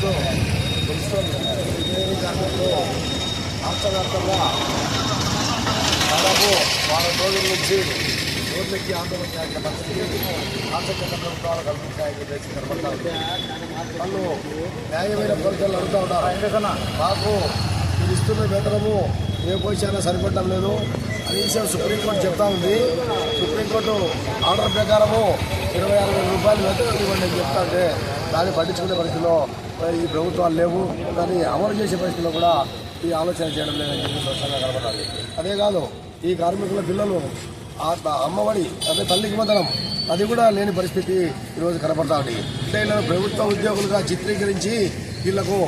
ఈరోజు రాష్ట్రవ్యాప్తంగా దాదాపు వారం రోజుల నుంచి రోడ్లకి ఆందోళన చేసిన పరిస్థితి ఆసక్తి ప్రభుత్వాలు కల్పించాయని వాళ్ళు న్యాయమైన ప్రజలు అడుగుతూ ఉన్నారు. ఎందుకన్నా మాకు ఇస్తున్న వేతనము ఏ కోశానా సరిపడటం లేదు. అని సుప్రీంకోర్టు చెప్తా ఉంది. సుప్రీంకోర్టు ఆర్డర్ ప్రకారము ఇరవై ఆరు వేల రూపాయలు వేతనం ఇవ్వండి అని చెప్తా ఉంటే దాన్ని పట్టించుకునే పరిస్థితిలో ఈ ప్రభుత్వాలు లేవు దాన్ని అమలు చేసే పరిస్థితిలో కూడా ఈ ఆలోచన చేయడం లేదని చెప్పి స్పష్టంగా కనబడాలి అదే కాదు ఈ కార్మికుల పిల్లలు ఆ అమ్మఒడి అదే తల్లికి మదనం అది కూడా లేని పరిస్థితి ఈరోజు కనపడతా ఉంది అంటే వీళ్ళని ప్రభుత్వ ఉద్యోగులుగా చిత్రీకరించి వీళ్ళకు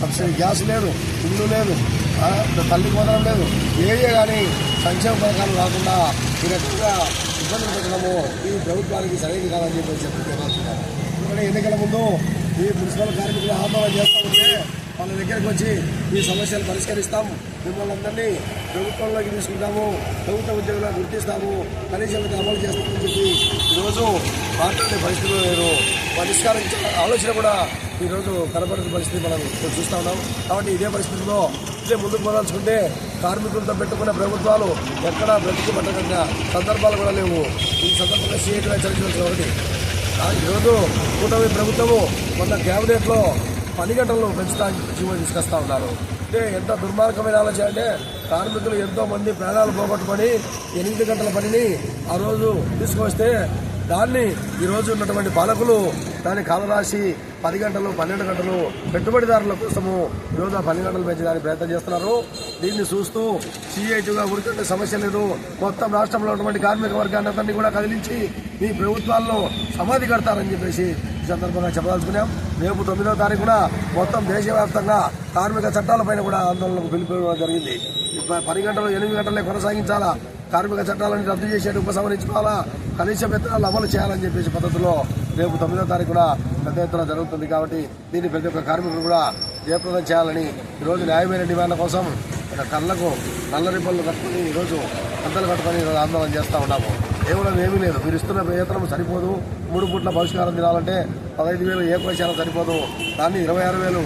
సబ్సిడీ గ్యాస్ లేదు ఇల్లు లేదు తల్లికి మదనం లేదు ఏయే కానీ సంక్షేమ పథకాలు రాకుండా ఈ రకంగా ఇబ్బందులు పెట్టడము ఈ ప్రభుత్వానికి సరైనది కాదని చెప్పి చెప్పి ఎన్నికల ముందు ఈ మున్సిపల్ కార్మికులు ఆందోళన చేస్తూ ఉంటే వాళ్ళ దగ్గరకు వచ్చి ఈ సమస్యలు పరిష్కరిస్తాము. మిమ్మల్ని అందరినీ ప్రభుత్వంలోకి తీసుకుంటాము. ప్రభుత్వ ఉద్యోగులుగా గుర్తిస్తాము. కనీసాలకు అమలు చేస్తామని చెప్పి ఈరోజు మాట్లాడే పరిస్థితులు లేరు. పరిష్కరించే ఆలోచన కూడా ఈరోజు కనబడిన పరిస్థితి మనం చూస్తూ ఉన్నాం. కాబట్టి ఇదే పరిస్థితిలో ఇదే ముందుకు పోదాల్చుకుంటే కార్మికులతో పెట్టుకున్న ప్రభుత్వాలు ఎక్కడా బ్రతికి పట్టకుండా సందర్భాలు కూడా లేవు. ఈ సందర్భంగా సీఎట్గా చర్చించాల్సిన ఒకటి. ఈరోజు కూటమి ప్రభుత్వము మొన్న క్యాబినెట్లో పని గంటలను పెంచుతా జీవో తీసుకొస్తా ఉన్నారు. అంటే ఎంత దుర్మార్గమైన ఆలోచన అంటే కార్మికులు ఎంతో మంది ప్రాణాలు పోగొట్టుకొని ఎనిమిది గంటల పనిని ఆ రోజు తీసుకొస్తే దాన్ని ఈరోజు ఉన్నటువంటి పాలకులు దాన్ని కాలరాశి పది గంటలు పన్నెండు గంటలు పెట్టుబడిదారుల కోసము ఈరోజు ఆ పన్నెండు గంటలు పెంచడానికి ప్రయత్నం చేస్తున్నారు. దీన్ని చూస్తూ సిఐటిగా ఉరికంటే సమస్య లేదు. మొత్తం రాష్ట్రంలో ఉన్నటువంటి కార్మిక వర్గాన్ని అందరినీ కూడా కదిలించి మీ ప్రభుత్వాల్లో సమాధి కడతారని చెప్పేసి ఈ సందర్భంగా చెప్పదలుచుకున్నాం. రేపు తొమ్మిదో తారీఖున మొత్తం దేశవ్యాప్తంగా కార్మిక చట్టాలపైన కూడా ఆందోళనకు పిలుపుకోవడం జరిగింది. పది గంటలు ఎనిమిది గంటలే కొనసాగించాలా? కార్మిక చట్టాలను రద్దు చేసేది ఉపసంహరించుకోవాలా? కనీస వేతనాలు అమలు చేయాలని చెప్పేసి పద్ధతిలో రేపు తొమ్మిదో తారీఖున పెద్ద ఎత్తున జరుగుతుంది కాబట్టి దీన్ని ప్రతి ఒక్క కార్మికులు కూడా జయప్రదం చేయాలని ఈరోజు న్యాయమైన డిమాండ్ల కోసం కళ్ళకు నల్ల రిబ్బన్లు కట్టుకుని ఈరోజు కంతలు కట్టుకొని ఈరోజు ఆందోళన చేస్తూ ఉన్నాము. కేవలం ఏమీ లేదు. మీరు ఇస్తున్న వేతనం సరిపోదు. మూడు పూట్ల పరిష్కారం తినాలంటే పదహైదు వేలు ఏ పరిష్కారం సరిపోదు. దాన్ని ఇరవై ఆరు వేలు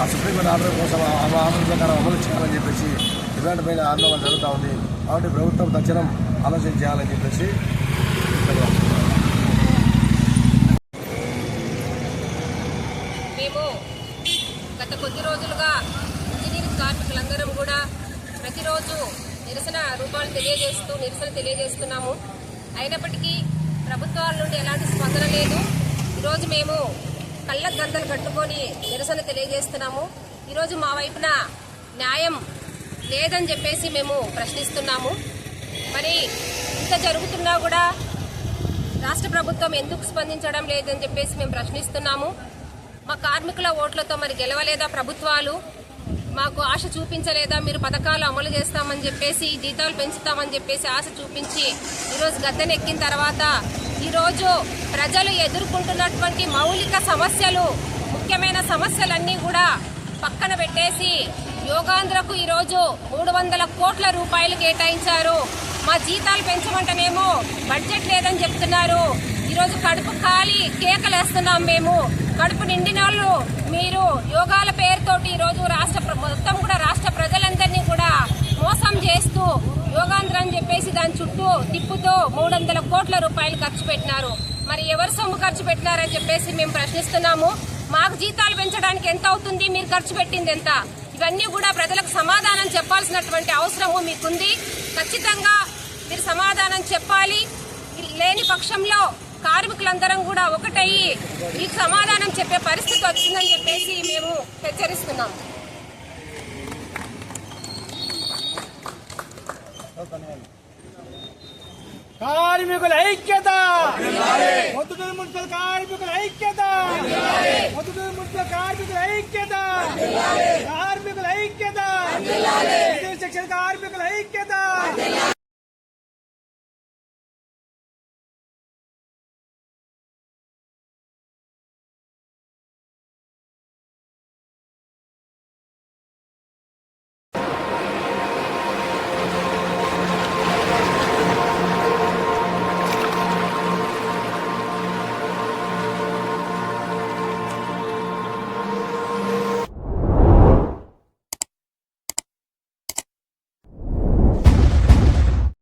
ఆ సుప్రీంకోర్టు ఆర్డర్ కోసం ఆ ఆ ఆర్డర్ ప్రకారం అమలు చేయాలని చెప్పేసి డిమాండ్ పైన ఆందోళన జరుగుతూ ఉంది. కాబట్టి ప్రభుత్వం తక్షణం ఆలోచన చేయాలని చెప్పేసి మేము గత కొద్ది రోజులుగా ఇంజనీరింగ్ కార్మికులందరం కూడా ప్రతిరోజు నిరసన రూపాలు తెలియజేస్తూ నిరసన తెలియజేస్తున్నాము. అయినప్పటికీ ప్రభుత్వాల నుండి ఎలాంటి స్పందన లేదు. ఈరోజు మేము కళ్ళ గంతలు కట్టుకొని నిరసన తెలియజేస్తున్నాము. ఈరోజు మా వైపున న్యాయం లేదని చెప్పేసి మేము ప్రశ్నిస్తున్నాము. మరి ఇంత జరుగుతున్నా కూడా రాష్ట్ర ప్రభుత్వం ఎందుకు స్పందించడం లేదని చెప్పేసి మేము ప్రశ్నిస్తున్నాము. మా కార్మికుల ఓట్లతో మరి గెలవలేదా ప్రభుత్వాలు? మాకు ఆశ చూపించలేదా? మీరు పథకాలు అమలు చేస్తామని చెప్పేసి జీతాలు పెంచుతామని చెప్పేసి ఆశ చూపించి ఈరోజు గద్దెనెక్కిన తర్వాత ఈరోజు ప్రజలు ఎదుర్కొంటున్నటువంటి మౌలిక సమస్యలు ముఖ్యమైన సమస్యలన్నీ కూడా పక్కన పెట్టేసి యోగాంధ్రకు ఈరోజు మూడు వందల కోట్ల రూపాయలు కేటాయించారు. మా జీతాలు పెంచమంటేనేమో బడ్జెట్ లేదని చెప్తున్నారు. ఈరోజు కడుపు ఖాళీ కేకలేస్తున్నాం మేము. కడుపు నిండిన వాళ్ళు మీరు యోగాల పేరుతోటి ఈరోజు రాష్ట్ర ప్ర- మొత్తం కూడా రాష్ట్ర ప్రజలందరినీ కూడా మోసం చేస్తూ యోగాంధ్ర అని చెప్పేసి దాని చుట్టూ తిప్పుతో మూడు వందల కోట్ల రూపాయలు ఖర్చు పెట్టినారు. మరి ఎవరు సొమ్ము ఖర్చు పెట్టినారని చెప్పేసి మేము ప్రశ్నిస్తున్నాము. మాకు జీతాలు పెంచడానికి ఎంత అవుతుంది? మీరు ఖర్చు పెట్టింది ఎంత? ఇవన్నీ కూడా ప్రజలకు సమాధానం చెప్పాల్సినటువంటి అవసరము మీకుంది. ఖచ్చితంగా మీరు సమాధానం చెప్పాలి. లేని పక్షంలో కార్మికులందరం కూడా ఒకటయ్యి మీకు సమాధానం చెప్పే పరిస్థితి వచ్చిందని చెప్పేసి మేము హెచ్చరిస్తున్నాం. కార్మికుల ఐక్యత! మున్సిపల్ కార్మికుల ఐక్యత! మున్సిపల్ కార్మికుల ఐక్యత! కార్మికుల ఐక్యత విద్యుత్ శిక్షణ కార్మికుల ఐక్యత